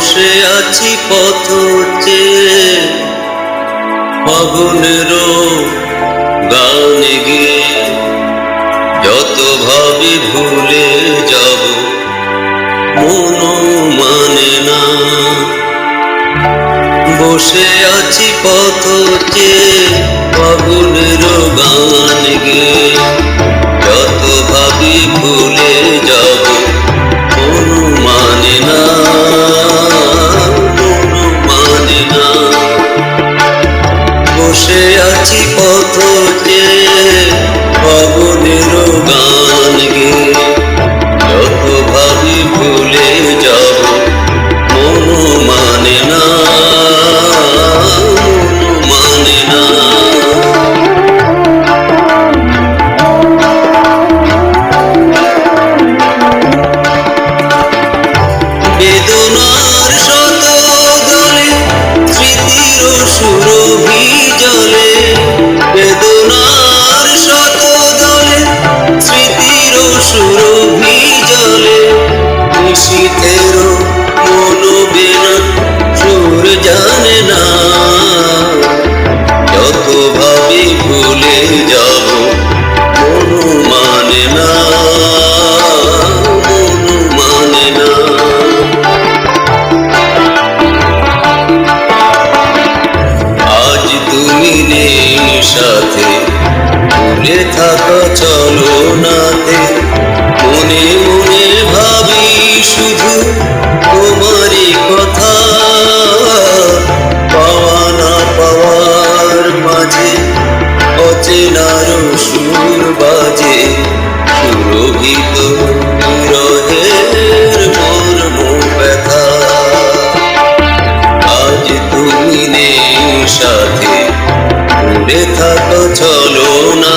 বসে আছি পথ চেয়ে। ফাগুনেরও গান গিয়ে যত ভাবি ভুলে যাব মন মানে না। বসে আছি পথ চেয়ে সাথে। ভুলে থাকা চলনাতে মনে মনে ভাবি শুধু তোমারই কথা। পাওয়া না পাওয়ার মাঝে অচেনার সুর বাজে। সুরভিত রহের ব্যথা। আজ তুমি সাথে চলো না